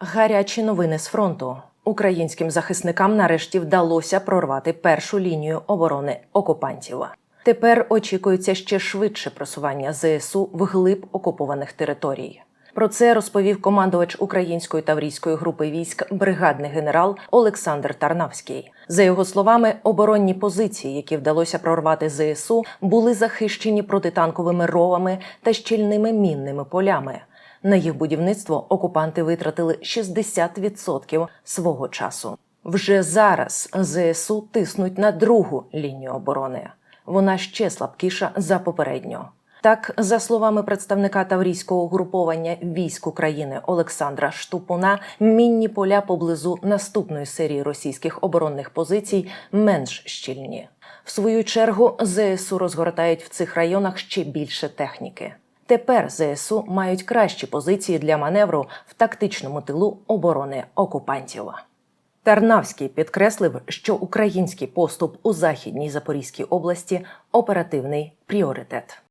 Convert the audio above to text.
Гарячі новини з фронту. Українським захисникам нарешті вдалося прорвати першу лінію оборони окупантів. Тепер очікується ще швидше просування ЗСУ вглиб окупованих територій. Про це розповів командувач української таврійської групи військ, бригадний генерал Олександр Тарнавський. За його словами, оборонні позиції, які вдалося прорвати ЗСУ, були захищені протитанковими ровами та щільними мінними полями. На їх будівництво окупанти витратили 60% свого часу. Вже зараз ЗСУ тиснуть на другу лінію оборони. Вона ще слабкіша за попередню. Так, за словами представника таврійського угруповання військ України Олександра Штупуна, мінні поля поблизу наступної серії російських оборонних позицій менш щільні. В свою чергу ЗСУ розгортають в цих районах ще більше техніки. Тепер ЗСУ мають кращі позиції для маневру в тактичному тилу оборони окупантів. Тарнавський підкреслив, що український поступ у західній Запорізькій області оперативний пріоритет.